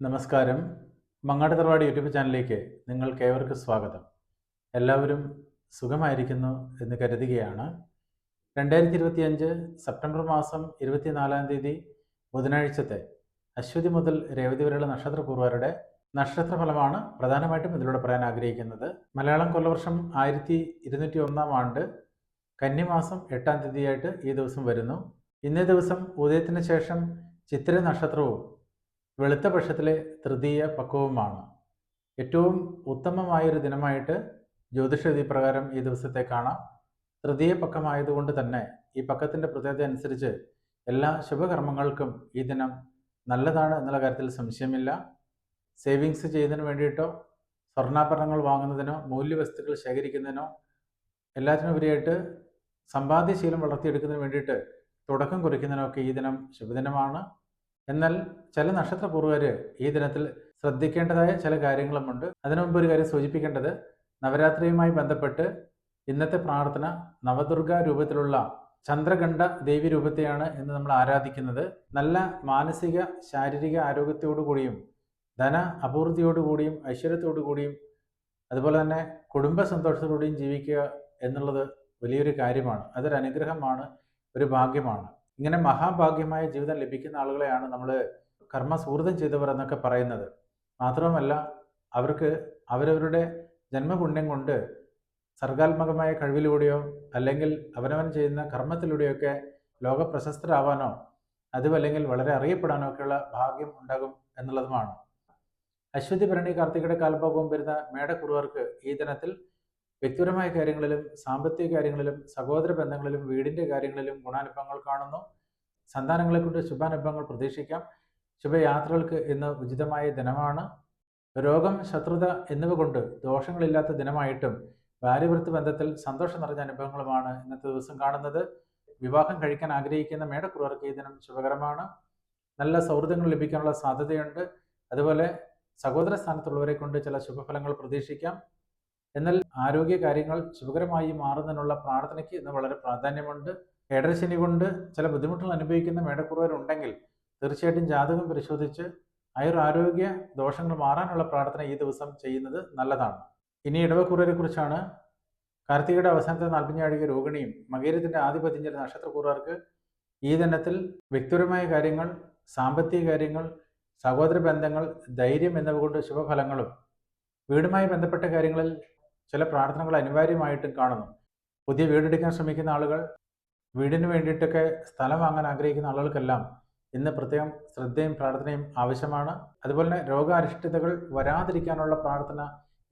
നമസ്കാരം. മങ്ങാട് തറവാട് യൂട്യൂബ് ചാനലിലേക്ക് നിങ്ങൾക്ക് ഏവർക്കും സ്വാഗതം. എല്ലാവരും സുഖമായിരിക്കുന്നു എന്ന് കരുതുകയാണ്. രണ്ടായിരത്തി ഇരുപത്തിയഞ്ച് സെപ്റ്റംബർ മാസം ഇരുപത്തിനാലാം തീയതി ബുധനാഴ്ചത്തെ അശ്വതി മുതൽ രേവതി വരെയുള്ള നക്ഷത്ര ഫലമാണ് പ്രധാനമായിട്ടും ഇതിലൂടെ പറയാൻ ആഗ്രഹിക്കുന്നത്. മലയാളം കൊല്ലവർഷം ആയിരത്തി ഇരുന്നൂറ്റി ഒന്നാം ആണ്ട് കന്നിമാസം എട്ടാം തീയതിയായിട്ട് ഈ ദിവസം വരുന്നു. ഇന്നേ ദിവസം ഉദയത്തിന് ശേഷം ചിത്തിര നക്ഷത്രവും വെളുത്ത പക്ഷത്തിലെ തൃതീയ പക്വവുമാണ്. ഏറ്റവും ഉത്തമമായൊരു ദിനമായിട്ട് ജ്യോതിഷവിധി പ്രകാരം ഈ ദിവസത്തെ കാണാം. തൃതീയ പക്കമായതുകൊണ്ട് തന്നെ ഈ പക്കത്തിന്റെ പ്രത്യേകത അനുസരിച്ച് എല്ലാ ശുഭകർമ്മങ്ങൾക്കും ഈ ദിനം നല്ലതാണ് എന്നുള്ള കാര്യത്തിൽ സംശയമില്ല. സേവിങ്സ് ചെയ്യുന്നതിന് വേണ്ടിയിട്ടോ സ്വർണാഭരണങ്ങൾ വാങ്ങുന്നതിനോ മൂല്യവസ്തുക്കൾ ശേഖരിക്കുന്നതിനോ എല്ലാത്തിനുപരിയായിട്ട് സമ്പാദ്യശീലം വളർത്തിയെടുക്കുന്നതിന് വേണ്ടിയിട്ട് തുടക്കം കുറിക്കുന്നതിനൊക്കെ ഈ ദിനം ശുഭദിനമാണ്. എന്നാൽ ചില നക്ഷത്രപൂർവർ ഈ ദിനത്തിൽ ശ്രദ്ധിക്കേണ്ടതായ ചില കാര്യങ്ങളുമുണ്ട്. അതിനു മുമ്പ് ഒരു കാര്യം സൂചിപ്പിക്കേണ്ടത് നവരാത്രിയുമായി ബന്ധപ്പെട്ട് ഇന്നത്തെ പ്രാർത്ഥന നവദുർഗ രൂപത്തിലുള്ള ചന്ദ്രഗണ്ഡ ദേവി രൂപത്തെയാണ് എന്ന് നമ്മൾ ആരാധിക്കുന്നത്. നല്ല മാനസിക ശാരീരിക ആരോഗ്യത്തോടു കൂടിയും ധന അപൂർത്തിയോടുകൂടിയും ഐശ്വര്യത്തോടു കൂടിയും അതുപോലെ തന്നെ കുടുംബ സന്തോഷത്തോടുകൂടിയും ജീവിക്കുക എന്നുള്ളത് വലിയൊരു കാര്യമാണ്. അതൊരു അനുഗ്രഹമാണ് ഒരു ഭാഗ്യമാണ്. ഇങ്ങനെ മഹാഭാഗ്യമായ ജീവിതം ലഭിക്കുന്ന ആളുകളെയാണ് നമ്മൾ കർമ്മ സുഹൃതം ചെയ്തവർ എന്നൊക്കെ പറയുന്നത്. മാത്രവുമല്ല അവർക്ക് അവരവരുടെ ജന്മപുണ്യം കൊണ്ട് സർഗാത്മകമായ കഴിവിലൂടെയോ അല്ലെങ്കിൽ അവനവൻ ചെയ്യുന്ന കർമ്മത്തിലൂടെയൊക്കെ ലോക പ്രശസ്തരാവാനോ അതും അല്ലെങ്കിൽ വളരെ അറിയപ്പെടാനോ ഒക്കെയുള്ള ഭാഗ്യം ഉണ്ടാകും എന്നുള്ളതുമാണ്. അശ്വതി ഭരണി കാർത്തികയുടെ കാൽഭാഗവും വരുന്ന മേടക്കുറുവർക്ക് ഈ ദിനത്തിൽ വ്യക്തിപരമായ കാര്യങ്ങളിലും സാമ്പത്തിക കാര്യങ്ങളിലും സഹോദര ബന്ധങ്ങളിലും വീടിന്റെ കാര്യങ്ങളിലും ഗുണാനുഭവങ്ങൾ കാണുന്നു. സന്താനങ്ങളെ കൊണ്ട് ശുഭാനുഭവങ്ങൾ പ്രതീക്ഷിക്കാം. ശുഭയാത്രകൾക്ക് ഇന്ന് ഉചിതമായ ദിനമാണ്. രോഗം ശത്രുത എന്നിവ കൊണ്ട് ദോഷങ്ങളില്ലാത്ത ദിനമായിട്ടും ഭാര്യവൃത്തി ബന്ധത്തിൽ സന്തോഷം നിറഞ്ഞ അനുഭവങ്ങളുമാണ് ഇന്നത്തെ ദിവസം കാണുന്നത്. വിവാഹം കഴിക്കാൻ ആഗ്രഹിക്കുന്ന മേടക്കുറവർക്ക് ഈ ദിനം ശുഭകരമാണ്. നല്ല സൗഹൃദങ്ങൾ ലഭിക്കാനുള്ള സാധ്യതയുണ്ട്. അതുപോലെ സഹോദര സ്ഥാനത്തുള്ളവരെ കൊണ്ട് ചില ശുഭഫലങ്ങൾ പ്രതീക്ഷിക്കാം. എന്നാൽ ആരോഗ്യ കാര്യങ്ങൾ ശുഭകരമായി മാറുന്നതിനുള്ള പ്രാർത്ഥനയ്ക്ക് ഇന്ന് വളരെ പ്രാധാന്യമുണ്ട്. ഏടരശനി കൊണ്ട് ചില ബുദ്ധിമുട്ടുകൾ അനുഭവിക്കുന്ന മേടക്കുറവരുണ്ടെങ്കിൽ തീർച്ചയായിട്ടും ജാതകം പരിശോധിച്ച് ആയുർ ആരോഗ്യ ദോഷങ്ങൾ മാറാനുള്ള പ്രാർത്ഥന ഈ ദിവസം ചെയ്യുന്നത് നല്ലതാണ്. ഇനി ഇടവക്കുറവരെ കുറിച്ചാണ് കാർത്തികയുടെ അവസാനത്തെ നാൽപ്പഞ്ഞാഴിക രോഹിണിയും മകേരത്തിന്റെ ആദ്യ പതിഞ്ഞൊരു ഈ ദിനത്തിൽ വ്യക്തിപരമായ കാര്യങ്ങൾ സാമ്പത്തിക കാര്യങ്ങൾ സഹോദര ബന്ധങ്ങൾ ധൈര്യം എന്നിവ കൊണ്ട് ശുഭഫലങ്ങളും വീടുമായി ബന്ധപ്പെട്ട കാര്യങ്ങളിൽ ചില പ്രാർത്ഥനകൾ അനിവാര്യമായിട്ടും കാണുന്നു. പുതിയ വീടെടുക്കാൻ ശ്രമിക്കുന്ന ആളുകൾ വീടിന് വേണ്ടിയിട്ടൊക്കെ സ്ഥലം വാങ്ങാൻ ആഗ്രഹിക്കുന്ന ആളുകൾക്കെല്ലാം ഇന്ന് പ്രത്യേകം ശ്രദ്ധയും പ്രാർത്ഥനയും ആവശ്യമാണ്. അതുപോലെ തന്നെ രോഗാരിഷ്ടതകൾ വരാതിരിക്കാനുള്ള പ്രാർത്ഥന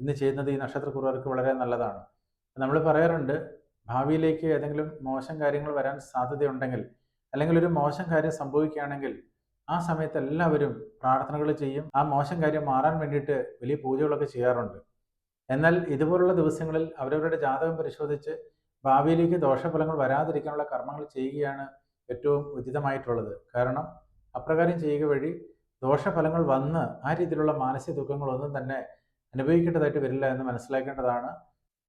ഇന്ന് ചെയ്യുന്നത് ഈ നക്ഷത്രക്കുറവർക്ക് വളരെ നല്ലതാണ്. നമ്മൾ പറയാറുണ്ട് ഭാവിയിലേക്ക് ഏതെങ്കിലും മോശം കാര്യങ്ങൾ വരാൻ സാധ്യതയുണ്ടെങ്കിൽ അല്ലെങ്കിൽ ഒരു മോശം കാര്യം സംഭവിക്കുകയാണെങ്കിൽ ആ സമയത്ത് എല്ലാവരും പ്രാർത്ഥനകൾ ചെയ്യും. ആ മോശം കാര്യം മാറാൻ വേണ്ടിയിട്ട് വലിയ പൂജകളൊക്കെ ചെയ്യാറുണ്ട്. എന്നാൽ ഇതുപോലുള്ള ദിവസങ്ങളിൽ അവരവരുടെ ജാതകം പരിശോധിച്ച് ഭാവിയിലേക്ക് ദോഷഫലങ്ങൾ വരാതിരിക്കാനുള്ള കർമ്മങ്ങൾ ചെയ്യുകയാണ് ഏറ്റവും ഉചിതമായിട്ടുള്ളത്. കാരണം അപ്രകാരം ചെയ്യുക വഴി ദോഷഫലങ്ങൾ വന്ന് ആ രീതിയിലുള്ള മാനസിക ദുഃഖങ്ങളൊന്നും തന്നെ അനുഭവിക്കേണ്ടതായിട്ട് വരില്ല എന്ന് മനസ്സിലാക്കേണ്ടതാണ്.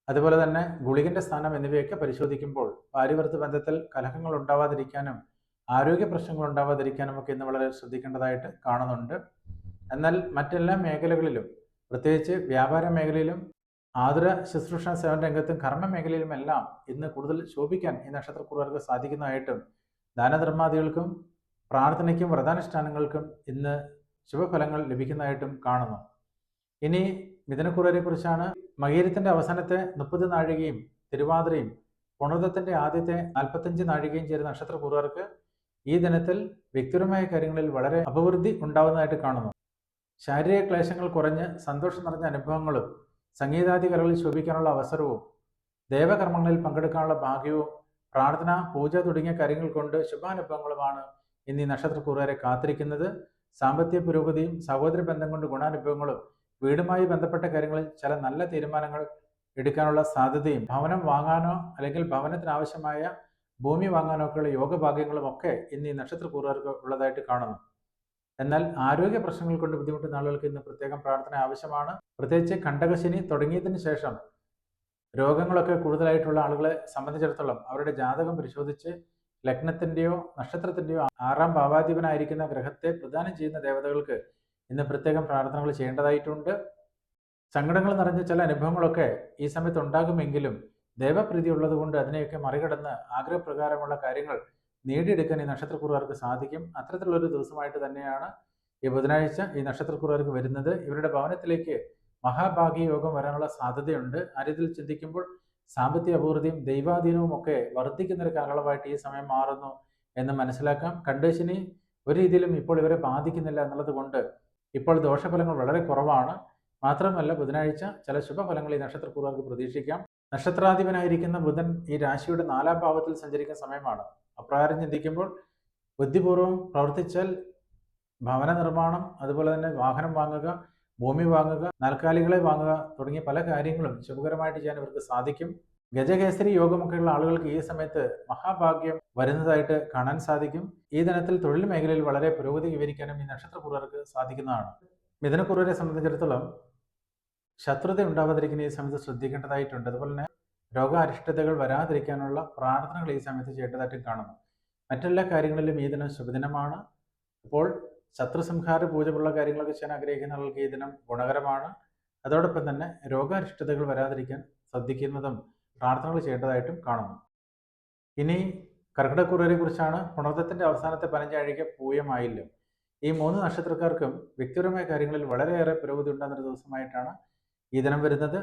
അതുപോലെ തന്നെ ഗുളികന്റെ സ്ഥാനം എന്നിവയൊക്കെ പരിശോധിക്കുമ്പോൾ പാരിവർത്ത ബന്ധത്തിൽ കലഹങ്ങൾ ഉണ്ടാവാതിരിക്കാനും ആരോഗ്യ പ്രശ്നങ്ങൾ ഉണ്ടാവാതിരിക്കാനും ഒക്കെ ഇന്ന് വളരെ ശ്രദ്ധിക്കേണ്ടതായിട്ട് കാണുന്നുണ്ട്. എന്നാൽ മറ്റെല്ലാ മേഖലകളിലും പ്രത്യേകിച്ച് വ്യാപാര മേഖലയിലും ആതുര ശുശ്രൂഷ സേവന രംഗത്തും കർമ്മ മേഖലയിലുമെല്ലാം ഇന്ന് കൂടുതൽ ശോഭിക്കാൻ ഈ നക്ഷത്രക്കുറവർക്ക് സാധിക്കുന്നതായിട്ടും ദാനധർമാദികൾക്കും പ്രാർത്ഥനയ്ക്കും വ്രതാനുഷ്ഠാനങ്ങൾക്കും ഇന്ന് ശുഭഫലങ്ങൾ ലഭിക്കുന്നതായിട്ടും കാണുന്നു. ഇനി മിഥുനക്കുറവരെ കുറിച്ചാണ് മകീരത്തിന്റെ അവസാനത്തെ മുപ്പത് നാഴികയും തിരുവാതിരയും പുണർദത്തിന്റെ ആദ്യത്തെ നാൽപ്പത്തഞ്ച് നാഴികയും ചേരുന്ന നക്ഷത്രക്കുറവർക്ക് ഈ ദിനത്തിൽ വ്യക്തിപരമായ കാര്യങ്ങളിൽ വളരെ അഭിവൃദ്ധി ഉണ്ടാകുന്നതായിട്ട് കാണുന്നു. ശാരീരിക ക്ലേശങ്ങൾ കുറഞ്ഞ് സന്തോഷം നിറഞ്ഞ അനുഭവങ്ങളും സംഗീതാദി കലകളിൽ ശോഭിക്കാനുള്ള അവസരവും ദേവകർമ്മങ്ങളിൽ പങ്കെടുക്കാനുള്ള ഭാഗ്യവും പ്രാർത്ഥന പൂജ തുടങ്ങിയ കാര്യങ്ങൾ കൊണ്ട് ശുഭാനുഭവങ്ങളുമാണ് ഇന്ന് ഈ നക്ഷത്രക്കൂറുകാരെ കാത്തിരിക്കുന്നത്. സാമ്പത്തിക പുരോഗതിയും സഹോദര ബന്ധം കൊണ്ട് ഗുണാനുഭവങ്ങളും വീടുമായി ബന്ധപ്പെട്ട കാര്യങ്ങളിൽ ചില നല്ല തീരുമാനങ്ങൾ എടുക്കാനുള്ള സാധ്യതയും ഭവനം വാങ്ങാനോ അല്ലെങ്കിൽ ഭവനത്തിന് ആവശ്യമായ ഭൂമി വാങ്ങാനോ ഒക്കെയുള്ള യോഗഭാഗ്യങ്ങളും ഒക്കെ ഇന്ന് ഈ നക്ഷത്രക്കൂറുകാർക്ക് ഉള്ളതായിട്ട് കാണുന്നു. എന്നാൽ ആരോഗ്യ പ്രശ്നങ്ങൾ കൊണ്ട് ബുദ്ധിമുട്ടുന്ന ആളുകൾക്ക് ഇന്ന് പ്രത്യേകം പ്രാർത്ഥന ആവശ്യമാണ്. പ്രത്യേകിച്ച് കണ്ടകശനി തുടങ്ങിയതിന് ശേഷം രോഗങ്ങളൊക്കെ കൂടുതലായിട്ടുള്ള ആളുകളെ സംബന്ധിച്ചിടത്തോളം അവരുടെ ജാതകം പരിശോധിച്ച് ലഗ്നത്തിന്റെയോ നക്ഷത്രത്തിന്റെയോ ആറാം ഭാവാധിപനായിരിക്കുന്ന ഗ്രഹത്തെ പ്രദാനം ചെയ്യുന്ന ദേവതകൾക്ക് ഇന്ന് പ്രത്യേകം പ്രാർത്ഥനകൾ ചെയ്യേണ്ടതായിട്ടുണ്ട്. സങ്കടങ്ങൾ നിറഞ്ഞ ചില അനുഭവങ്ങളൊക്കെ ഈ സമയത്ത് ഉണ്ടാകുമെങ്കിലും ദേവപ്രീതി ഉള്ളതുകൊണ്ട് അതിനെയൊക്കെ മറികടന്ന് ആഗ്രഹപ്രകാരമുള്ള കാര്യങ്ങൾ നേടിയെടുക്കാൻ ഈ നക്ഷത്രക്കുറുകാർക്ക് സാധിക്കും. അത്തരത്തിലുള്ളൊരു ദിവസമായിട്ട് തന്നെയാണ് ഈ ബുധനാഴ്ച ഈ നക്ഷത്രക്കുറുകാർക്ക് വരുന്നത്. ഇവരുടെ ഭവനത്തിലേക്ക് മഹാഭാഗ്യ യോഗം വരാനുള്ള സാധ്യതയുണ്ട്. ആ രീതിയിൽ ചിന്തിക്കുമ്പോൾ സാമ്പത്തിക അപൂർത്തിയും ദൈവാധീനവും ഒക്കെ വർദ്ധിക്കുന്ന ഒരു കാലയളവായിട്ട് ഈ സമയം മാറുന്നു എന്ന് മനസ്സിലാക്കാം. കണ്ടീഷനി ഒരു രീതിയിലും ഇപ്പോൾ ഇവരെ ബാധിക്കുന്നില്ല എന്നുള്ളത് കൊണ്ട് ഇപ്പോൾ ദോഷഫലങ്ങൾ വളരെ കുറവാണ്. മാത്രമല്ല ബുധനാഴ്ച ചില ശുഭഫലങ്ങൾ ഈ നക്ഷത്രക്കുറുകാർക്ക് പ്രതീക്ഷിക്കാം. നക്ഷത്രാധിപനായിരിക്കുന്ന ബുധൻ ഈ രാശിയുടെ നാലാം ഭാവത്തിൽ സഞ്ചരിക്കുന്ന സമയമാണ്. അപ്രകാരം ചിന്തിക്കുമ്പോൾ ബുദ്ധിപൂർവം പ്രവർത്തിച്ചാൽ ഭവന നിർമ്മാണം അതുപോലെ തന്നെ വാഹനം വാങ്ങുക ഭൂമി വാങ്ങുക നാൽക്കാലികളെ വാങ്ങുക തുടങ്ങിയ പല കാര്യങ്ങളും ശുഭകരമായിട്ട് ചെയ്യാൻ ഇവർക്ക് സാധിക്കും. ഗജകേസരി യോഗമൊക്കെയുള്ള ആളുകൾക്ക് ഈ സമയത്ത് മഹാഭാഗ്യം വരുന്നതായിട്ട് കാണാൻ സാധിക്കും. ഈ ദിനത്തിൽ തൊഴിൽ മേഖലയിൽ വളരെ പുരോഗതി വിവരിക്കാനും ഈ നക്ഷത്രപൂർവർക്ക് സാധിക്കുന്നതാണ്. മിഥുനക്കുറവരെ സംബന്ധിച്ചിടത്തോളം ശത്രുത ഉണ്ടാവാതിരിക്കുന്ന ഈ സമയത്ത് ശ്രദ്ധിക്കേണ്ടതായിട്ടുണ്ട്. അതുപോലെ തന്നെ രോഗാരിഷ്ടതകൾ വരാതിരിക്കാനുള്ള പ്രാർത്ഥനകൾ ഈ സമയത്ത് ചെയ്യേണ്ടതായിട്ടും കാണുന്നു. മറ്റെല്ലാ കാര്യങ്ങളിലും ഈ ദിനം ശുഭദിനമാണ് അപ്പോൾ ശത്രുസംഹാര പോലുള്ള കാര്യങ്ങളൊക്കെ ചെയ്യാൻ ആഗ്രഹിക്കുന്ന ആൾക്ക് ഈ ദിനം ഗുണകരമാണ്. അതോടൊപ്പം തന്നെ രോഗാരിഷ്ടതകൾ വരാതിരിക്കാൻ ശ്രദ്ധിക്കുന്നതും പ്രാർത്ഥനകൾ ചെയ്യേണ്ടതായിട്ടും കാണുന്നു. ഇനി കർക്കിടക്കുറവിനെ കുറിച്ചാണ് പുണർത്തത്തിന്റെ അവസാനത്തെ പതിനഞ്ചാഴിക പൂയമായില്ല? ഈ മൂന്ന് നക്ഷത്രക്കാർക്കും വ്യക്തിപരമായ കാര്യങ്ങളിൽ വളരെയേറെ പുരോഗതി ഉണ്ടാകുന്ന ദിവസമായിട്ടാണ് ഈ ദിനം വരുന്നത്.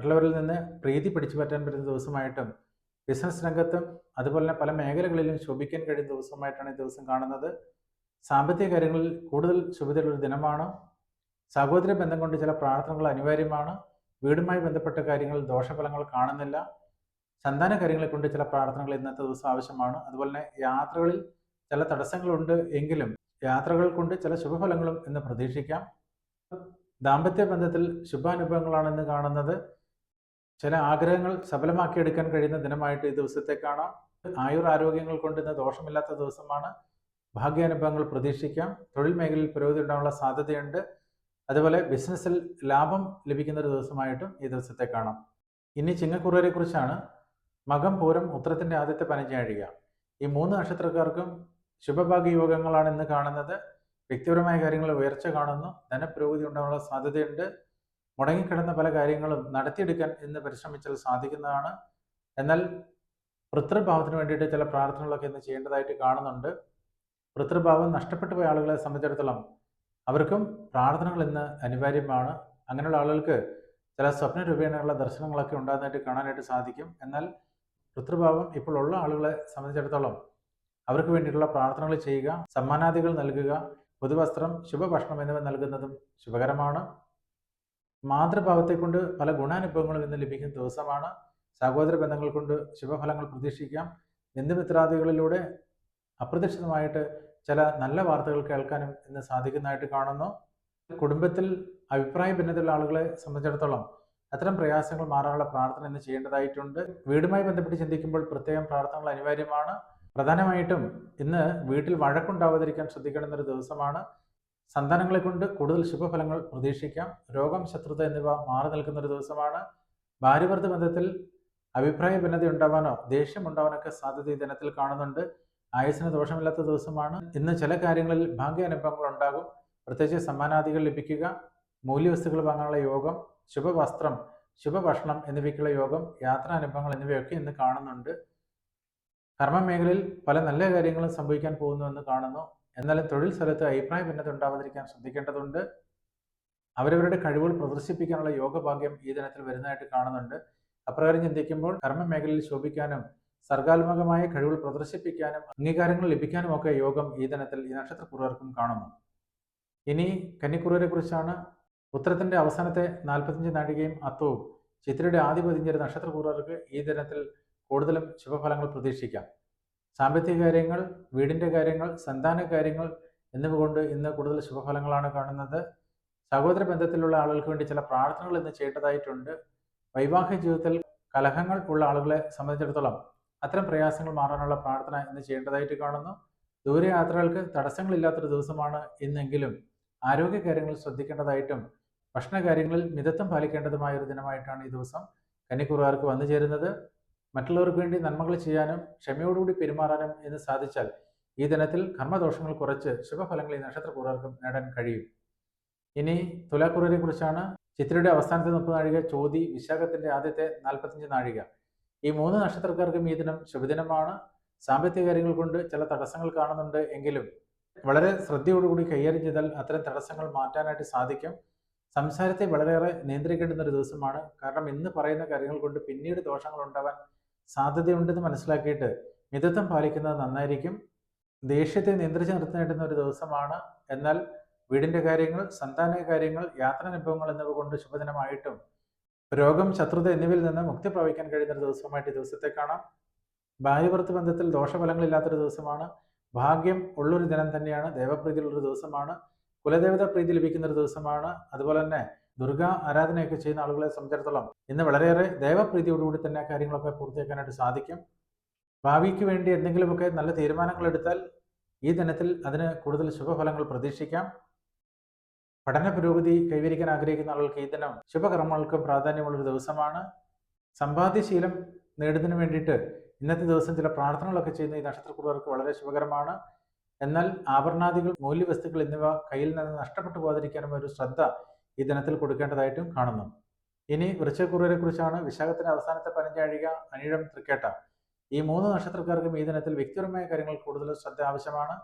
മറ്റുള്ളവരിൽ നിന്ന് പ്രീതി പിടിച്ചു പറ്റാൻ പറ്റുന്ന ദിവസമായിട്ടും ബിസിനസ് രംഗത്തും അതുപോലെ തന്നെ പല മേഖലകളിലും ശോഭിക്കാൻ കഴിയുന്ന ദിവസമായിട്ടാണ് ഈ ദിവസം കാണുന്നത്. സാമ്പത്തിക കാര്യങ്ങളിൽ കൂടുതൽ ശുഭതയുള്ള ദിനമാണ്. സഹോദര ബന്ധം കൊണ്ട് ചില പ്രാർത്ഥനകൾ അനിവാര്യമാണ്. വീടുമായി ബന്ധപ്പെട്ട കാര്യങ്ങൾ ദോഷഫലങ്ങൾ കാണുന്നില്ല. സന്താന കാര്യങ്ങളെ കൊണ്ട് ചില പ്രാർത്ഥനകൾ ഇന്നത്തെ ദിവസം ആവശ്യമാണ്. അതുപോലെ തന്നെ യാത്രകളിൽ ചില തടസ്സങ്ങളുണ്ട് എങ്കിലും യാത്രകൾ കൊണ്ട് ചില ശുഭഫലങ്ങളും ഇന്ന് പ്രതീക്ഷിക്കാം. ദാമ്പത്യ ബന്ധത്തിൽ ശുഭാനുഭവങ്ങളാണ് ശുഭാനുഭവങ്ങളാണെന്ന് കാണുന്നത്. ചില ആഗ്രഹങ്ങൾ സഫലമാക്കിയെടുക്കാൻ കഴിയുന്ന ദിനമായിട്ട് ഈ ദിവസത്തെ കാണാം ആയുർ ആരോഗ്യങ്ങൾ കൊണ്ട് ഇന്ന് ദോഷമില്ലാത്ത ദിവസമാണ്. ഭാഗ്യാനുഭവങ്ങൾ പ്രതീക്ഷിക്കാം. തൊഴിൽ മേഖലയിൽ പുരോഗതി ഉണ്ടാകാനുള്ള സാധ്യതയുണ്ട്. അതുപോലെ ബിസിനസ്സിൽ ലാഭം ലഭിക്കുന്ന ഒരു ദിവസമായിട്ടും ഈ ദിവസത്തെ കാണാം. ഇനി ചിങ്ങക്കുറവരെ കുറിച്ചാണ് മകം പൂരം ഉത്രത്തിന്റെ ആദ്യത്തെ പനഞ്ചാഴിക ഈ മൂന്ന് നക്ഷത്രക്കാർക്കും ശുഭഭാഗ്യ യോഗങ്ങളാണ് ഇന്ന് കാണുന്നത്. വ്യക്തിപരമായ കാര്യങ്ങൾ ഉയർച്ച കാണുന്നു. ധനപുരോഗതി ഉണ്ടാകാനുള്ള സാധ്യതയുണ്ട്. മുടങ്ങിക്കിടന്ന പല കാര്യങ്ങളും നടത്തിയെടുക്കാൻ ഇന്ന് പരിശ്രമിച്ചാൽ സാധിക്കുന്നതാണ്. എന്നാൽ പൃഥ്രഭാവത്തിന് വേണ്ടിയിട്ട് ചില പ്രാർത്ഥനകളൊക്കെ ഇന്ന് ചെയ്യേണ്ടതായിട്ട് കാണുന്നുണ്ട്. പൃഥ്രഭാവം നഷ്ടപ്പെട്ടു പോയ ആളുകളെ സംബന്ധിച്ചിടത്തോളം അവർക്കും പ്രാർത്ഥനകൾ ഇന്ന് അനിവാര്യമാണ്. അങ്ങനെയുള്ള ആളുകൾക്ക് ചില സ്വപ്ന രൂപേണയുള്ള ദർശനങ്ങളൊക്കെ ഉണ്ടാകുന്നതായിട്ട് കാണാനായിട്ട് സാധിക്കും. എന്നാൽ പൃഥ്രഭാവം ഇപ്പോൾ ഉള്ള ആളുകളെ സംബന്ധിച്ചിടത്തോളം അവർക്ക് വേണ്ടിയിട്ടുള്ള പ്രാർത്ഥനകൾ ചെയ്യുക സമ്മാനാദികൾ നൽകുക പുതുവസ്ത്രം ശുഭഭക്ഷണം എന്നിവ നൽകുന്നതും ശുഭകരമാണ്. മാതൃഭാവത്തെ കൊണ്ട് പല ഗുണാനുഭവങ്ങളും ഇന്ന് ലഭിക്കുന്ന ദിവസമാണ്. സഹോദര ബന്ധങ്ങൾ കൊണ്ട് ശുഭഫലങ്ങൾ പ്രതീക്ഷിക്കാം. ബന്ധുമിത്രാദികളിലൂടെ അപ്രതീക്ഷിതമായിട്ട് ചില നല്ല വാർത്തകൾ കേൾക്കാനും ഇന്ന് സാധിക്കുന്നതായിട്ട് കാണുന്നു. കുടുംബത്തിൽ അഭിപ്രായ ഭിന്നതയുള്ള ആളുകളെ സംബന്ധിച്ചിടത്തോളം അത്തരം പ്രയാസങ്ങൾ മാറാനുള്ള പ്രാർത്ഥന ഇന്ന് ചെയ്യേണ്ടതായിട്ടുണ്ട്. വീടുമായി ബന്ധപ്പെട്ട് ചിന്തിക്കുമ്പോൾ പ്രത്യേകം പ്രാർത്ഥനകൾ അനിവാര്യമാണ്. പ്രധാനമായിട്ടും ഇന്ന് വീട്ടിൽ വഴക്കുണ്ടാവാതിരിക്കാൻ ശ്രദ്ധിക്കേണ്ടുന്ന ഒരു ദിവസമാണ്. സന്താനങ്ങളെ കൊണ്ട് കൂടുതൽ ശുഭഫലങ്ങൾ പ്രതീക്ഷിക്കാം. രോഗം ശത്രുത എന്നിവ മാറി നിൽക്കുന്ന ഒരു ദിവസമാണ്. ഭാര്യവർദ്ധ ബന്ധത്തിൽ അഭിപ്രായ ഭിന്നത ഉണ്ടാവാനോ ദേഷ്യം ഉണ്ടാവാനൊക്കെ സാധ്യത ഈ ദിനത്തിൽ കാണുന്നുണ്ട്. ആയുസിന് ദോഷമില്ലാത്ത ദിവസമാണ്. ഇന്ന് ചില കാര്യങ്ങളിൽ ഭാഗ്യ അനുഭവങ്ങൾ ഉണ്ടാകും. പ്രത്യേകിച്ച് സമ്മാനാദികൾ ലഭിക്കുക മൂല്യവസ്തുക്കൾ വാങ്ങാനുള്ള യോഗം ശുഭവസ്ത്രം ശുഭഭക്ഷണം എന്നിവയ്ക്കുള്ള യോഗം യാത്രാ അനുഭവങ്ങൾ എന്നിവയൊക്കെ ഇന്ന് കാണുന്നുണ്ട്. കർമ്മ മേഖലയിൽ പല നല്ല കാര്യങ്ങളും സംഭവിക്കാൻ പോകുന്നു എന്ന് കാണുന്നു. എന്നാലും തൊഴിൽ സ്ഥലത്ത് അഭിപ്രായ ഭിന്നത ഉണ്ടാവാതിരിക്കാൻ ശ്രദ്ധിക്കേണ്ടതുണ്ട്. അവരവരുടെ കഴിവുകൾ പ്രദർശിപ്പിക്കാനുള്ള യോഗഭാഗ്യം ഈ ദിനത്തിൽ വരുന്നതായിട്ട് കാണുന്നുണ്ട്. അപ്രകാരം ചിന്തിക്കുമ്പോൾ കർമ്മ മേഖലയിൽ ശോഭിക്കാനും സർഗാത്മകമായ കഴിവുകൾ പ്രദർശിപ്പിക്കാനും അംഗീകാരങ്ങൾ ലഭിക്കാനും ഒക്കെ യോഗം ഈ ദിനത്തിൽ ഈ നക്ഷത്രക്കുറവർക്കും കാണുന്നു. ഇനി കന്നിക്കുറവരെ കുറിച്ചാണ് ഉത്തരത്തിന്റെ അവസാനത്തെ നാൽപ്പത്തിയഞ്ച് നാഴികയും അത്തവും ചിത്രയുടെ ആദ്യ പതിഞ്ഞൊരു നക്ഷത്രക്കുറവർക്ക് ഈ ദിനത്തിൽ കൂടുതലും ശുഭഫലങ്ങൾ പ്രതീക്ഷിക്കാം. സാമ്പത്തിക കാര്യങ്ങൾ വീടിന്റെ കാര്യങ്ങൾ സന്താന കാര്യങ്ങൾ എന്നിവ കൊണ്ട് ഇന്ന് കൂടുതൽ ശുഭഫലങ്ങളാണ് കാണുന്നത്. സഹോദര ബന്ധത്തിലുള്ള ആളുകൾക്ക് വേണ്ടി ചില പ്രാർത്ഥനകൾ ഇന്ന് ചെയ്യേണ്ടതായിട്ടുണ്ട്. വൈവാഹിക ജീവിതത്തിൽ കലഹങ്ങൾ ഉള്ള ആളുകളെ സംബന്ധിച്ചിടത്തോളം അത്തരം പ്രയാസങ്ങൾ മാറാനുള്ള പ്രാർത്ഥന ഇന്ന് ചെയ്യേണ്ടതായിട്ട് കാണുന്നു. ദൂരയാത്രകൾക്ക് തടസ്സങ്ങളില്ലാത്തൊരു ദിവസമാണ് ഇന്നെങ്കിലും. ആരോഗ്യ കാര്യങ്ങൾ ശ്രദ്ധിക്കേണ്ടതായിട്ടും ഭക്ഷണ കാര്യങ്ങളിൽ മിതത്വം പാലിക്കേണ്ടതുമായ ഒരു ദിനമായിട്ടാണ് ഈ ദിവസം കന്നിക്കുറുകാർക്ക് വന്നു ചേരുന്നത്. മറ്റുള്ളവർക്ക് വേണ്ടി നന്മകൾ ചെയ്യാനും ക്ഷമയോടുകൂടി പെരുമാറാനും എന്ന് സാധിച്ചാൽ ഈ ദിനത്തിൽ കർമ്മദോഷങ്ങൾ കുറച്ച് ശുഭഫലങ്ങൾ ഈ നക്ഷത്രക്കൂറുകാർക്കും നേടാൻ കഴിയും. ഇനി തുലാക്കുറരെ കുറിച്ചാണ് ചിത്രയുടെ അവസാനത്തെ മുപ്പത് നാഴിക ചോതി വിശാഖത്തിന്റെ ആദ്യത്തെ നാൽപ്പത്തഞ്ച് നാഴിക. ഈ മൂന്ന് നക്ഷത്രക്കാർക്കും ഈ ദിനം ശുഭദിനമാണ്. സാമ്പത്തിക കാര്യങ്ങൾ കൊണ്ട് ചില തടസ്സങ്ങൾ കാണുന്നുണ്ട് എങ്കിലും വളരെ ശ്രദ്ധയോടുകൂടി കൈകാര്യം ചെയ്താൽ അത്തരം തടസ്സങ്ങൾ മാറ്റാനായിട്ട് സാധിക്കും. സംസാരത്തെ വളരെയേറെ നിയന്ത്രിക്കേണ്ടുന്ന ഒരു ദിവസമാണ്. കാരണം ഇന്ന് പറയുന്ന കാര്യങ്ങൾ കൊണ്ട് പിന്നീട് ദോഷങ്ങൾ ഉണ്ടാവാൻ സാധ്യതയുണ്ടെന്ന് മനസ്സിലാക്കിയിട്ട് മിതത്വം പാലിക്കുന്നത് നന്നായിരിക്കും. ദേഷ്യത്തെ നിയന്ത്രിച്ച് നിർത്തേണ്ടുന്ന ഒരു ദിവസമാണ്. എന്നാൽ വീടിന്റെ കാര്യങ്ങൾ സന്താന കാര്യങ്ങൾ യാത്രാനുഭവങ്ങൾ എന്നിവ കൊണ്ട് ശുഭദിനമായിട്ടും രോഗം ശത്രുത എന്നിവയിൽ നിന്ന് മുക്തി പ്രാപിക്കാൻ കഴിയുന്ന ഒരു ദിവസമായിട്ട് ഈ ദിവസത്തെ കാണാം. ഭാര്യവർത്ത ബന്ധത്തിൽ ദോഷഫലങ്ങളില്ലാത്തൊരു ദിവസമാണ്. ഭാഗ്യം ഉള്ളൊരു ദിനം തന്നെയാണ്. ദേവപ്രീതിയിലുള്ളൊരു ദിവസമാണ്. കുലദേവത പ്രീതി ലഭിക്കുന്ന ഒരു ദിവസമാണ്. അതുപോലെ തന്നെ ദുർഗ ആരാധനയൊക്കെ ചെയ്യുന്ന ആളുകളെ സംബന്ധിച്ചിടത്തോളം ഇന്ന് വളരെയേറെ ദേവപ്രീതിയോടുകൂടി തന്നെ കാര്യങ്ങളൊക്കെ പൂർത്തിയാക്കാനായിട്ട് സാധിക്കും. ഭാവിക്ക് വേണ്ടി എന്തെങ്കിലുമൊക്കെ നല്ല തീരുമാനങ്ങൾ എടുത്താൽ ഈ ദിനത്തിൽ അതിന് കൂടുതൽ ശുഭഫലങ്ങൾ പ്രതീക്ഷിക്കാം. പഠന പുരോഗതി കൈവരിക്കാൻ ആഗ്രഹിക്കുന്ന ആളുകൾക്ക് ഈ ദിനം ശുഭകർമ്മങ്ങൾക്ക് പ്രാധാന്യമുള്ളൊരു ദിവസമാണ്. സമ്പാദ്യശീലം നേടുന്നതിന് വേണ്ടിയിട്ട് ഇന്നത്തെ ദിവസം ചില പ്രാർത്ഥനകളൊക്കെ ചെയ്യുന്ന ഈ നക്ഷത്രക്കുറവർക്ക് വളരെ ശുഭകരമാണ്. എന്നാൽ ആഭരണാദികൾ മൂല്യവസ്തുക്കൾ എന്നിവ കയ്യിൽ നിന്ന് നഷ്ടപ്പെട്ടു പോകാതിരിക്കാനും ഒരു ശ്രദ്ധ ഈ ദിനത്തിൽ കൊടുക്കേണ്ടതായിട്ടും കാണുന്നു. ഇനി വൃക്ഷക്കുറിയെ കുറിച്ചാണ് വിശാഖത്തിന്റെ അവസാനത്തെ പതിനഞ്ചാഴിക അനിഴം തൃക്കേട്ട. ഈ മൂന്ന് നക്ഷത്രക്കാർക്കും ഈ ദിനത്തിൽ വ്യക്തിപരമായ കാര്യങ്ങൾ കൂടുതൽ ശ്രദ്ധ ആവശ്യമാണ്.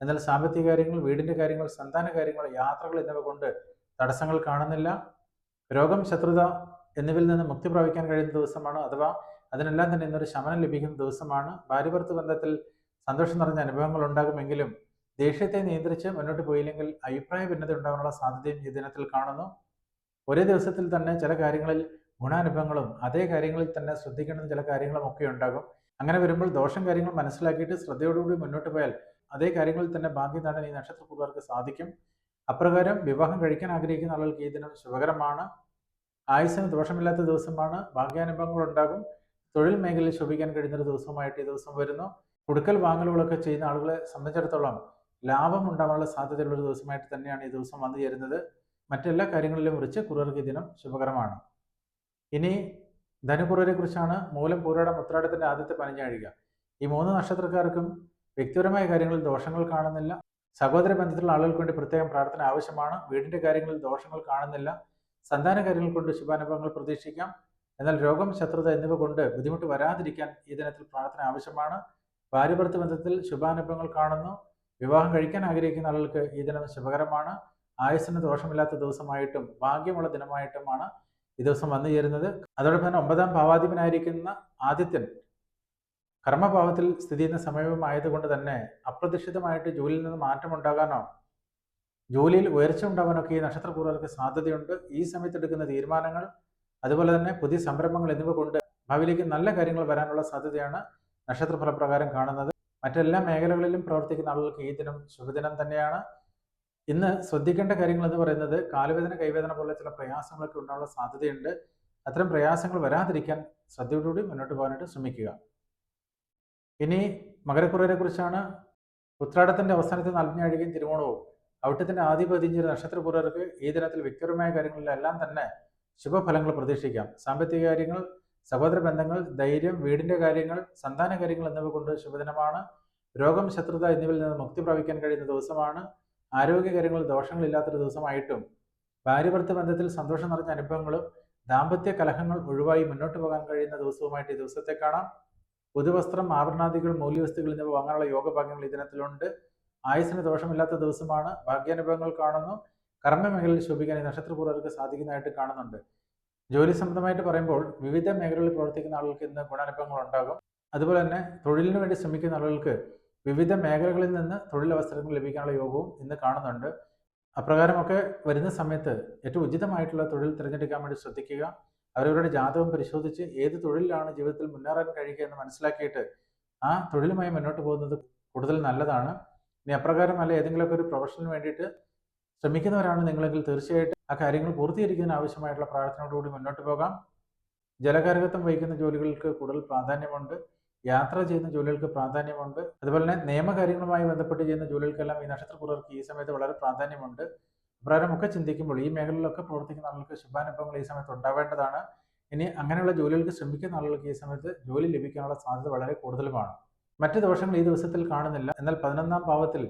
എന്നാൽ സാമ്പത്തിക കാര്യങ്ങൾ വീടിന്റെ കാര്യങ്ങൾ സന്താന കാര്യങ്ങൾ യാത്രകൾ എന്നിവ കൊണ്ട് തടസ്സങ്ങൾ കാണുന്നില്ല. രോഗം ശത്രുത എന്നിവയിൽ നിന്ന് മുക്തി പ്രാപിക്കാൻ കഴിയുന്ന ദിവസമാണ് അഥവാ അതിനെല്ലാം തന്നെ ഇന്നൊരു ശമനം ലഭിക്കുന്ന ദിവസമാണ്. ഭാര്യഭർത്ത് ബന്ധത്തിൽ സന്തോഷം നിറഞ്ഞ അനുഭവങ്ങൾ ഉണ്ടാകുമെങ്കിലും ദേഷ്യത്തെ നിയന്ത്രിച്ച് മുന്നോട്ട് പോയില്ലെങ്കിൽ അഭിപ്രായ ഭിന്നത ഉണ്ടാകാനുള്ള സാധ്യതയും ഈ ദിനത്തിൽ കാണുന്നു. ഒരേ ദിവസത്തിൽ തന്നെ ചില കാര്യങ്ങളിൽ ഗുണാനുഭവങ്ങളും അതേ കാര്യങ്ങളിൽ തന്നെ ശ്രദ്ധിക്കേണ്ട ചില കാര്യങ്ങളും ഒക്കെ ഉണ്ടാകും. അങ്ങനെ വരുമ്പോൾ ദോഷം കാര്യങ്ങൾ മനസ്സിലാക്കിയിട്ട് ശ്രദ്ധയോടുകൂടി മുന്നോട്ട് പോയാൽ അതേ കാര്യങ്ങളിൽ തന്നെ ഭാഗ്യം നേടാൻ ഈ നക്ഷത്രക്കൂറുകാർക്ക് സാധിക്കും. അപ്രകാരം വിവാഹം കഴിക്കാൻ ആഗ്രഹിക്കുന്ന ആളുകൾക്ക് ഈ ദിനം ശുഭകരമാണ്. ആയുസ്സിന് ദോഷമില്ലാത്ത ദിവസമാണ്. ഭാഗ്യാനുഭവങ്ങൾ ഉണ്ടാകും. തൊഴിൽ മേഖലയിൽ ശോഭിക്കാൻ കഴിയുന്ന ഒരു ദിവസമായിട്ട് ഈ ദിവസം വരുന്നു. കൊടുക്കൽ വാങ്ങലുകളൊക്കെ ചെയ്യുന്ന ആളുകളെ സംബന്ധിച്ചിടത്തോളം ലാഭം ഉണ്ടാവാനുള്ള സാധ്യതയുള്ള ഒരു ദിവസമായിട്ട് തന്നെയാണ് ഈ ദിവസം വന്നു ചേരുന്നത്. മറ്റെല്ലാ കാര്യങ്ങളിലും കുറിച്ച് കുറുകർക്ക് ഈ ദിനം ശുഭകരമാണ്. ഇനി ധനുക്കുറരെ കുറിച്ചാണ് മൂലം പൂരയുടെ മുത്രാടത്തിന്റെ ആദ്യത്തെ പതിനഞ്ചാഴിക ഈ മൂന്ന് നക്ഷത്രക്കാർക്കും വ്യക്തിപരമായ കാര്യങ്ങളിൽ ദോഷങ്ങൾ കാണുന്നില്ല. സഹോദര ബന്ധത്തിലുള്ള ആളുകൾക്ക് വേണ്ടി പ്രത്യേകം പ്രാർത്ഥന ആവശ്യമാണ്. വീടിന്റെ കാര്യങ്ങളിൽ ദോഷങ്ങൾ കാണുന്നില്ല. സന്താന കാര്യങ്ങൾ കൊണ്ട് ശുഭാനുഭവങ്ങൾ പ്രതീക്ഷിക്കാം. എന്നാൽ രോഗം ശത്രുത എന്നിവ കൊണ്ട് ബുദ്ധിമുട്ട് വരാതിരിക്കാൻ ഈ ദിനത്തിൽ പ്രാർത്ഥന ആവശ്യമാണ്. ഭാര്യഭർത്ത് ബന്ധത്തിൽ ശുഭാനുഭവങ്ങൾ കാണുന്നു. വിവാഹം കഴിക്കാൻ ആഗ്രഹിക്കുന്ന ആളുകൾക്ക് ഈ ദിനം ശുഭകരമാണ്. ആയുസ്സിന് ദോഷമില്ലാത്ത ദിവസമായിട്ടും ഭാഗ്യമുള്ള ദിനമായിട്ടുമാണ് ഈ ദിവസം വന്നു ചേരുന്നത്. അതോടൊപ്പം തന്നെ ഒമ്പതാം ഭാവാധിപനായിരിക്കുന്ന ആദിത്യൻ കർമ്മഭാവത്തിൽ സ്ഥിതി ചെയ്യുന്ന സമയവും ആയതുകൊണ്ട് തന്നെ അപ്രതീക്ഷിതമായിട്ട് ജോലിയിൽ നിന്ന് മാറ്റമുണ്ടാകാനോ ജോലിയിൽ ഉയർച്ച ഉണ്ടാകാനൊക്കെ ഈ നക്ഷത്രപൂർവർക്ക് സാധ്യതയുണ്ട്. ഈ സമയത്ത് എടുക്കുന്ന തീരുമാനങ്ങൾ അതുപോലെ തന്നെ പുതിയ സംരംഭങ്ങൾ എന്നിവ കൊണ്ട് ഭാവിയിലേക്ക് നല്ല കാര്യങ്ങൾ വരാനുള്ള സാധ്യതയാണ് നക്ഷത്രഫലപ്രകാരം കാണുന്നത്. മറ്റെല്ലാ മേഖലകളിലും പ്രവർത്തിക്കുന്ന ആളുകൾക്ക് ഈ ദിനം ശുഭദിനം തന്നെയാണ്. ഇന്ന് ശ്രദ്ധിക്കേണ്ട കാര്യങ്ങൾ എന്ന് പറയുന്നത് കാലുവേദന കൈവേദന പോലെ ചില പ്രയാസങ്ങളൊക്കെ ഉണ്ടാവാനുള്ള സാധ്യതയുണ്ട്. അത്തരം പ്രയാസങ്ങൾ വരാതിരിക്കാൻ ശ്രദ്ധയോടുകൂടി മുന്നോട്ട് പോകാനായിട്ട് ശ്രമിക്കുക. ഇനി മകരക്കുറയെ കുറിച്ചാണ്. ഉത്രാടത്തിന്റെ അവസാനത്തെ നാൽപ്പഞ്ഞാഴികയും തിരുവോണവും ഔട്ടത്തിന്റെ ആദ്യ പതിഞ്ച് നക്ഷത്രപൂർവർക്ക് ഈ ദിനത്തിൽ വ്യക്തിപരമായ കാര്യങ്ങളിലെല്ലാം തന്നെ ശുഭഫലങ്ങൾ പ്രതീക്ഷിക്കാം. സാമ്പത്തിക കാര്യങ്ങൾ സഹോദര ബന്ധങ്ങൾ ധൈര്യം വീടിന്റെ കാര്യങ്ങൾ സന്താന കാര്യങ്ങൾ എന്നിവ കൊണ്ട് ശുഭദിനമാണ്. രോഗം ശത്രുത എന്നിവയിൽ നിന്ന് മുക്തി പ്രാപിക്കാൻ കഴിയുന്ന ദിവസമാണ്. ആരോഗ്യകാര്യങ്ങൾ ദോഷങ്ങളില്ലാത്തൊരു ദിവസമായിട്ടും ഭാര്യഭർത്ത ബന്ധത്തിൽ സന്തോഷം നിറഞ്ഞ അനുഭവങ്ങളും ദാമ്പത്യ കലഹങ്ങൾ ഒഴിവായി മുന്നോട്ട് പോകാൻ കഴിയുന്ന ദിവസവുമായിട്ട് ഈ ദിവസത്തെ കാണാം. പുതുവസ്ത്രം ആഭരണാദികൾ മൂല്യവസ്തുക്കൾ എന്നിവ വാങ്ങാനുള്ള യോഗഭാഗ്യങ്ങൾ ഈ ദിനത്തിലുണ്ട്. ആയുസിന് ദോഷമില്ലാത്ത ദിവസമാണ്. ഭാഗ്യാനുഭവങ്ങൾ കാണുന്നു. കർമ്മ മേഖലയിൽ ശോഭിക്കാൻ ഈ നക്ഷത്രപൂർവർക്ക് സാധിക്കുന്നതായിട്ട് കാണുന്നുണ്ട്. ജോലി സംബന്ധമായിട്ട് പറയുമ്പോൾ വിവിധ മേഖലകളിൽ പ്രവർത്തിക്കുന്ന ആളുകൾക്ക് ഇന്ന് ഗുണാനുഭവങ്ങൾ ഉണ്ടാകും. അതുപോലെ തന്നെ തൊഴിലിന് വേണ്ടി ശ്രമിക്കുന്ന ആളുകൾക്ക് വിവിധ മേഖലകളിൽ നിന്ന് തൊഴിലവസരങ്ങൾ ലഭിക്കാനുള്ള യോഗവും ഇന്ന് കാണുന്നുണ്ട്. അപ്രകാരമൊക്കെ വരുന്ന സമയത്ത് ഏറ്റവും ഉചിതമായിട്ടുള്ള തൊഴിൽ തിരഞ്ഞെടുക്കാൻ വേണ്ടി ശ്രദ്ധിക്കുക അവരവരുടെ ജാതകം പരിശോധിച്ച് ഏത് തൊഴിലാണ് ജീവിതത്തിൽ മുന്നേറാൻ കഴിയുക എന്ന് മനസ്സിലാക്കിയിട്ട് ആ തൊഴിലുമായി മുന്നോട്ട് പോകുന്നത് കൂടുതൽ നല്ലതാണ്. ഇനി അപ്രകാരം അല്ല ഏതെങ്കിലുമൊക്കെ ഒരു പ്രൊഫഷന് വേണ്ടിയിട്ട് ശ്രമിക്കുന്നവരാണ് നിങ്ങളെങ്കിൽ തീർച്ചയായിട്ടും ആ കാര്യങ്ങൾ പൂർത്തീകരിക്കുന്നതിന് ആവശ്യമായിട്ടുള്ള പ്രാർത്ഥനയോടുകൂടി മുന്നോട്ട് പോകാം. ജലകാരകത്വം വഹിക്കുന്ന ജോലികൾക്ക് കൂടുതൽ പ്രാധാന്യമുണ്ട്. യാത്ര ചെയ്യുന്ന ജോലികൾക്ക് പ്രാധാന്യമുണ്ട്. അതുപോലെ തന്നെ നിയമകാര്യങ്ങളുമായി ബന്ധപ്പെട്ട് ചെയ്യുന്ന ജോലികൾക്കെല്ലാം ഈ നക്ഷത്രപൂർവർക്ക് ഈ സമയത്ത് വളരെ പ്രാധാന്യമുണ്ട്. അപ്രകാരമൊക്കെ ചിന്തിക്കുമ്പോൾ ഈ മേഖലയിലൊക്കെ പ്രവർത്തിക്കുന്ന ആളുകൾക്ക് ശുഭാനുഭവങ്ങൾ ഈ സമയത്ത് ഉണ്ടാവേണ്ടതാണ്. ഇനി അങ്ങനെയുള്ള ജോലികൾക്ക് ശ്രമിക്കുന്ന ആളുകൾക്ക് ഈ സമയത്ത് ജോലി ലഭിക്കാനുള്ള സാധ്യത വളരെ കൂടുതലുമാണ്. മറ്റ് ദോഷങ്ങൾ ഈ ദിവസത്തിൽ കാണുന്നില്ല. എന്നാൽ പതിനൊന്നാം ഭാവത്തിൽ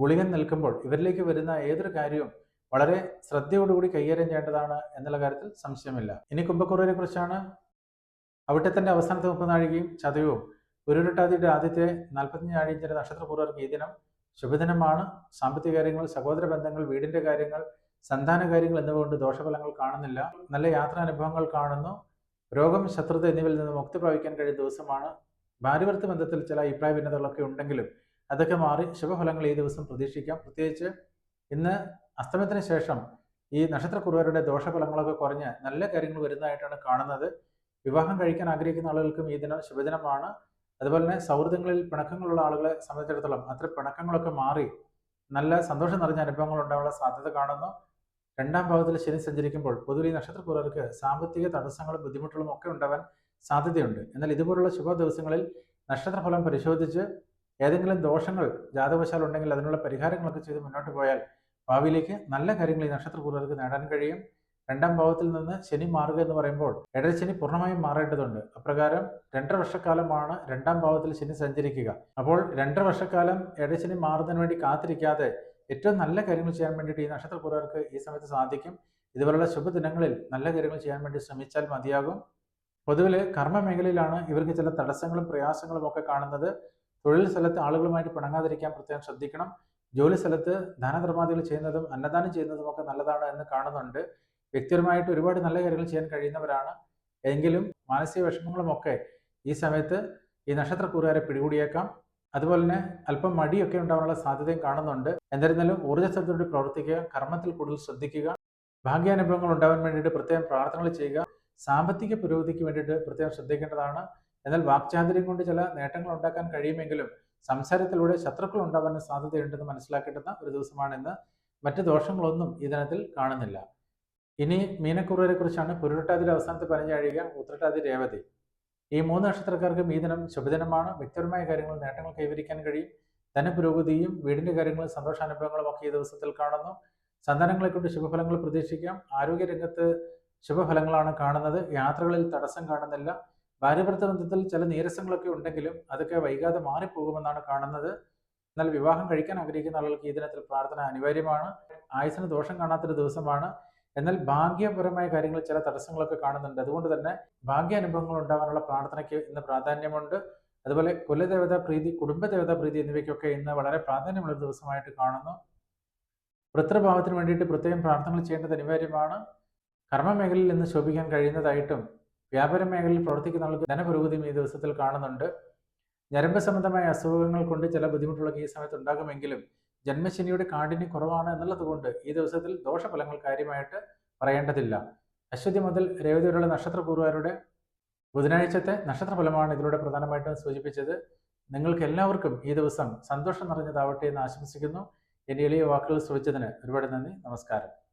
ഗുളികൻ നിൽക്കുമ്പോൾ ഇവരിലേക്ക് വരുന്ന ഏതൊരു കാര്യവും വളരെ ശ്രദ്ധയോടുകൂടി കൈകാര്യം ചെയ്യേണ്ടതാണ് എന്നുള്ള കാര്യത്തിൽ സംശയമില്ല. ഇനി കുംഭക്കുറവിനെ കുറിച്ചാണ് അവിട്ടത്തിന്റെ അവസാനത്തെ മുപ്പത് നാഴികയും ചതയവും ഉരുട്ടാതിയുടെ ആദ്യത്തെ നാൽപ്പത്തഞ്ച് നാഴിയും ചില നക്ഷത്രപൂർവർക്ക് ഈ ദിനം ശുഭദിനമാണ്. സാമ്പത്തിക കാര്യങ്ങൾ സഹോദര ബന്ധങ്ങൾ വീടിന്റെ കാര്യങ്ങൾ സന്താന കാര്യങ്ങൾ എന്നിവ കൊണ്ട് ദോഷഫലങ്ങൾ കാണുന്നില്ല. നല്ല യാത്രാനുഭവങ്ങൾ കാണുന്നു. രോഗം ശത്രുത എന്നിവയിൽ നിന്ന് മുക്തി പ്രാപിക്കാൻ കഴിയുന്ന ദിവസമാണ്. ഭാര്യവർത്തി ബന്ധത്തിൽ ചില അഭിപ്രായ ഭിന്നതകളൊക്കെ ഉണ്ടെങ്കിലും അതൊക്കെ മാറി ശുഭഫലങ്ങൾ ഈ ദിവസം പ്രതീക്ഷിക്കാം. പ്രത്യേകിച്ച് ഇന്ന് അസ്തമയത്തിന് ശേഷം ഈ നക്ഷത്രക്കുറുവരുടെ ദോഷഫലങ്ങളൊക്കെ കുറഞ്ഞ് നല്ല കാര്യങ്ങൾ വരുന്നതായിട്ടാണ് കാണുന്നത്. വിവാഹം കഴിക്കാൻ ആഗ്രഹിക്കുന്ന ആളുകൾക്കും ഈ ദിനം ശുഭദിനമാണ്. അതുപോലെ തന്നെ സൗഹൃദങ്ങളിൽ പിണക്കങ്ങളുള്ള ആളുകളെ സംബന്ധിച്ചിടത്തോളം അത്ര പിണക്കങ്ങളൊക്കെ മാറി നല്ല സന്തോഷം നിറഞ്ഞ അനുഭവങ്ങൾ ഉണ്ടാകാനുള്ള സാധ്യത കാണുന്നു. രണ്ടാം ഭാഗത്തിൽ ശനി സഞ്ചരിക്കുമ്പോൾ പൊതുവെ ഈ നക്ഷത്രക്കുറവർക്ക് സാമ്പത്തിക തടസ്സങ്ങളും ബുദ്ധിമുട്ടുകളും ഒക്കെ ഉണ്ടാവാൻ സാധ്യതയുണ്ട്. എന്നാൽ ഇതുപോലുള്ള ശുഭ ദിവസങ്ങളിൽ നക്ഷത്രഫലം പരിശോധിച്ച് ഏതെങ്കിലും ദോഷങ്ങൾ ജാതവശാൽ ഉണ്ടെങ്കിൽ അതിനുള്ള പരിഹാരങ്ങളൊക്കെ ചെയ്ത് മുന്നോട്ട് പോയാൽ ഭാവിയിലേക്ക് നല്ല കാര്യങ്ങൾ ഈ നക്ഷത്രക്കുറവർക്ക് നേടാൻ കഴിയും. രണ്ടാം ഭാവത്തിൽ നിന്ന് ശനി മാറുക എന്ന് പറയുമ്പോൾ ഇടശനി പൂർണമായും മാറേണ്ടതുണ്ട്. അപ്രകാരം രണ്ടര വർഷക്കാലമാണ് രണ്ടാം ഭാവത്തിൽ ശനി സഞ്ചരിക്കുക. അപ്പോൾ രണ്ടര വർഷക്കാലം ഇടശനി മാറുന്നതിന് വേണ്ടി കാത്തിരിക്കാതെ ഏറ്റവും നല്ല കാര്യങ്ങൾ ചെയ്യാൻ വേണ്ടിയിട്ട് ഈ നക്ഷത്രക്കുറവർക്ക് ഈ സമയത്ത് സാധിക്കും. ഇതുപോലുള്ള ശുഭദിനങ്ങളിൽ നല്ല കാര്യങ്ങൾ ചെയ്യാൻ വേണ്ടി ശ്രമിച്ചാൽ മതിയാകും. പൊതുവിൽ കർമ്മ മേഖലയിലാണ് ഇവർക്ക് ചില തടസ്സങ്ങളും പ്രയാസങ്ങളും ഒക്കെ കാണുന്നത്. തൊഴിൽ സ്ഥലത്ത് ആളുകളുമായിട്ട് പിണങ്ങാതിരിക്കാൻ പ്രത്യേകം ശ്രദ്ധിക്കണം. ജോലി സ്ഥലത്ത് ദാനധർമാദികൾ ചെയ്യുന്നതും അന്നദാനം ചെയ്യുന്നതും ഒക്കെ നല്ലതാണ് എന്ന് കാണുന്നുണ്ട്. വ്യക്തിപരമായിട്ട് ഒരുപാട് നല്ല കാര്യങ്ങൾ ചെയ്യാൻ കഴിയുന്നവരാണ്. എങ്കിലും മാനസിക വിഷമങ്ങളുമൊക്കെ ഈ സമയത്ത് ഈ നക്ഷത്രക്കൂറുകാരെ പിടികൂടിയേക്കാം. അതുപോലെ തന്നെ അല്പം മടിയൊക്കെ ഉണ്ടാവാനുള്ള സാധ്യതയും കാണുന്നുണ്ട്. എന്നിരുന്നാലും ഊർജസ്വലത്തോടെ പ്രവർത്തിക്കുക കർമ്മത്തിൽ കൂടുതൽ ശ്രദ്ധിക്കുക ഭാഗ്യാനുഭവങ്ങൾ ഉണ്ടാവാൻ വേണ്ടിയിട്ട് പ്രത്യേകം പ്രാർത്ഥനകൾ ചെയ്യുക സാമ്പത്തിക പുരോഗതിക്ക് വേണ്ടിയിട്ട് പ്രത്യേകം ശ്രദ്ധിക്കേണ്ടതാണ്. എന്നാൽ വാക്ചാതുര്യം കൊണ്ട് ചില നേട്ടങ്ങൾ ഉണ്ടാക്കാൻ കഴിയുമെങ്കിലും സംസാരത്തിലൂടെ ശത്രുക്കൾ ഉണ്ടാവാൻ സാധ്യതയുണ്ടെന്ന് മനസ്സിലാക്കേണ്ടുന്ന ഒരു ദിവസമാണെന്ന്. മറ്റ് ദോഷങ്ങളൊന്നും ഈ ദിനത്തിൽ കാണുന്നില്ല. ഇനി മീനക്കുറുവരെ കുറിച്ചാണ് പുരുട്ടാതിയുടെ അവസാനത്തെ പതിനഞ്ചാഴിക ഉത്രട്ടാതി രേവതി. ഈ മൂന്ന് നക്ഷത്രക്കാർക്കും ഈ ദിനം ശുഭദിനമാണ്. വ്യക്തിപരമായ കാര്യങ്ങൾ നേട്ടങ്ങൾ കൈവരിക്കാൻ കഴിയും. ധനപുരോഗതിയും വീടിന്റെ കാര്യങ്ങളും സന്തോഷാനുഭവങ്ങളും ഒക്കെ ഈ ദിവസത്തിൽ കാണുന്നു. സന്താനങ്ങളെ കൊണ്ട് ശുഭഫലങ്ങൾ പ്രതീക്ഷിക്കാം. ആരോഗ്യരംഗത്ത് ശുഭഫലങ്ങളാണ് കാണുന്നത്. യാത്രകളിൽ തടസ്സം കാണുന്നില്ല. ഭാര്യഭർത്ത ബന്ധത്തിൽ ചില നീരസങ്ങളൊക്കെ ഉണ്ടെങ്കിലും അതൊക്കെ വൈകാതെ മാറിപ്പോകുമെന്നാണ് കാണുന്നത്. എന്നാൽ വിവാഹം കഴിക്കാൻ ആഗ്രഹിക്കുന്ന ആളുകൾക്ക് ഈ ദിനത്തിൽ പ്രാർത്ഥന അനിവാര്യമാണ്. ആയുസിന് ദോഷം കാണാത്തൊരു ദിവസമാണ്. എന്നാൽ ഭാഗ്യപരമായ കാര്യങ്ങൾ ചില തടസ്സങ്ങളൊക്കെ കാണുന്നുണ്ട്. അതുകൊണ്ട് തന്നെ ഭാഗ്യ അനുഭവങ്ങൾ ഉണ്ടാകാനുള്ള പ്രാർത്ഥനയ്ക്ക് ഇന്ന് പ്രാധാന്യമുണ്ട്. അതുപോലെ കുലദേവതാ പ്രീതി കുടുംബദേവതാ പ്രീതി എന്നിവയ്ക്കൊക്കെ ഇന്ന് വളരെ പ്രാധാന്യമുള്ള ദിവസമായിട്ട് കാണുന്നു. വൃത്രഭാവത്തിന് വേണ്ടിയിട്ട് പ്രത്യേകം പ്രാർത്ഥനകൾ ചെയ്യേണ്ടത് അനിവാര്യമാണ്. കർമ്മമേഖലയിൽ ഇന്ന് ശോഭിക്കാൻ കഴിയുന്നതായിട്ടും വ്യാപാര മേഖലയിൽ പ്രവർത്തിക്കുന്നവർക്ക് ധനപുരോഗതിയും ഈ ദിവസത്തിൽ കാണുന്നുണ്ട്. ഞരമ്പ് സംബന്ധമായ അസുഖങ്ങൾ കൊണ്ട് ചില ബുദ്ധിമുട്ടുകളൊക്കെ ഈ സമയത്ത് ഉണ്ടാകുമെങ്കിലും ജന്മശനിയുടെ കാഠിന്യം കുറവാണ് എന്നുള്ളത് കൊണ്ട് ഈ ദിവസത്തിൽ ദോഷഫലങ്ങൾ കാര്യമായിട്ട് പറയേണ്ടതില്ല. അശ്വതി മുതൽ രേവതി വരെയുള്ള നക്ഷത്രപൂർവരുടെ ബുധനാഴ്ചത്തെ നക്ഷത്രഫലമാണ് ഇതിലൂടെ പ്രധാനമായിട്ടും സൂചിപ്പിച്ചത്. നിങ്ങൾക്ക് എല്ലാവർക്കും ഈ ദിവസം സന്തോഷം നിറഞ്ഞതാവട്ടെ എന്ന് ആശംസിക്കുന്നു. എന്റെ എളിയ വാക്കുകൾ ശ്രമിച്ചതിന് ഒരുപാട് നന്ദി. നമസ്കാരം.